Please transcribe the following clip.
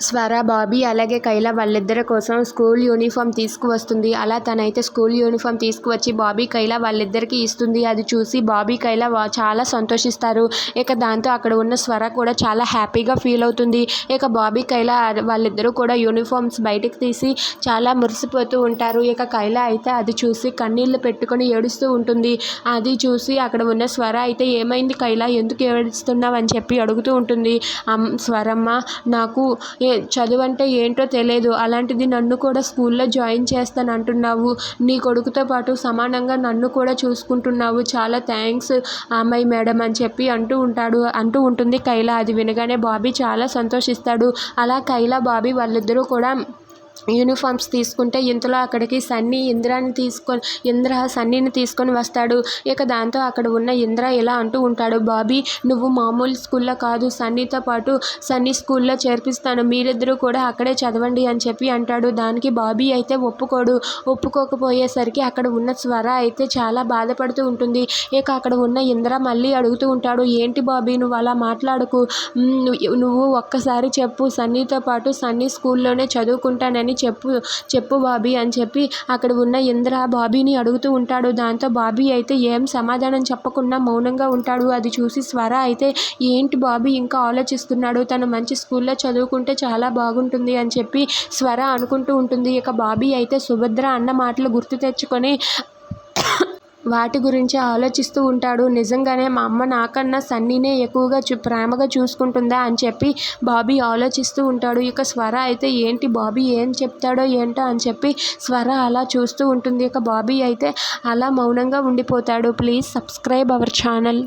స్వర బాబీ అలాగే కైల వాళ్ళిద్దరి కోసం స్కూల్ యూనిఫామ్ తీసుకువస్తుంది. అలా తనైతే స్కూల్ యూనిఫామ్ తీసుకువచ్చి బాబీ కైల వాళ్ళిద్దరికీ ఇస్తుంది. అది చూసి బాబీ కైల చాలా సంతోషిస్తారు. ఇక దాంతో అక్కడ ఉన్న స్వర కూడా చాలా హ్యాపీగా ఫీల్ అవుతుంది. ఇక బాబీ కైల వాళ్ళిద్దరూ కూడా యూనిఫామ్స్ బయటకు తీసి చాలా మురిసిపోతూ ఉంటారు. ఇక కైల అయితే అది చూసి కన్నీళ్ళు పెట్టుకొని ఏడుస్తూ ఉంటుంది. అది చూసి అక్కడ ఉన్న స్వర అయితే ఏమైంది కైల? ఎందుకు ఏడుస్తున్నావు? అని చెప్పి అడుగుతూ ఉంటుంది. స్వరమ్మ నాకు ఏ చదువు అంటే ఏంటో తెలియదు అలాంటిది నన్ను కూడా స్కూల్లో జాయిన్ చేస్తాను అంటున్నావు. నీ కొడుకుతో పాటు సమానంగా నన్ను కూడా చూసుకుంటున్నావు. చాలా థ్యాంక్స్ అమ్మాయి మేడం అని చెప్పి అంటూ ఉంటాడు అంటూ ఉంటుంది కైలా. అది వినగానే బాబీ చాలా సంతోషిస్తాడు. అలా కైలా బాబీ వాళ్ళిద్దరూ కూడా యూనిఫామ్స్ తీసుకుంటే ఇంతలో అక్కడికి సన్నీ ఇంద్రాని తీసుకొని ఇంద్ర సన్నీని తీసుకొని వస్తాడు. ఇక దాంతో అక్కడ ఉన్న ఇంద్ర ఇలా అంటూ ఉంటాడు బాబీ నువ్వు మామూలు స్కూల్లో కాదు సన్నీతో పాటు సన్నీ స్కూల్లో చేర్పిస్తాను. మీరిద్దరూ కూడా అక్కడే చదవండి అని చెప్పి అంటాడు. దానికి బాబీ అయితే ఒప్పుకోడు. ఒప్పుకోకపోయేసరికి అక్కడ ఉన్న స్వర అయితే చాలా బాధపడుతూ ఉంటుంది. ఇక అక్కడ ఉన్న ఇంద్ర మళ్ళీ అడుగుతూ ఉంటాడు ఏంటి బాబీ నువ్వు అలా మాట్లాడకు. నువ్వు- ఒక్కసారి చెప్పు. సన్నీతో పాటు సన్నీ స్కూల్లోనే అని చెప్పు చెప్పు బాబీ అని చెప్పి అక్కడ ఉన్న ఇంద్ర బాబీని అడుగుతూ ఉంటాడు. దాంతో బాబీ అయితే ఏం సమాధానం చెప్పకుండా మౌనంగా ఉంటాడు. అది చూసి స్వర అయితే ఏంటి బాబీ ఇంకా ఆలోచిస్తున్నాడు? తను మంచి స్కూల్లో చదువుకుంటే చాలా బాగుంటుంది అని చెప్పి స్వర అనుకుంటూ ఉంటుంది. ఇక బాబీ అయితే సుభద్ర అన్న మాటలు గుర్తు తెచ్చుకొని వాటి గురించి ఆలోచిస్తూ ఉంటాడు. నిజంగానే మా అమ్మ నాకన్నా సన్నీనే ఎక్కువగా చూ ప్రేమగా చూసుకుంటుందా అని చెప్పి బాబీ ఆలోచిస్తూ ఉంటాడు. ఇక స్వర అయితే ఏంటి బాబీ? ఏం చెప్తాడో ఏంటో అని చెప్పి స్వర అలా చూస్తూ ఉంటుంది. ఇక బాబీ అయితే అలా మౌనంగా ఉండిపోతాడు. Please subscribe our channel.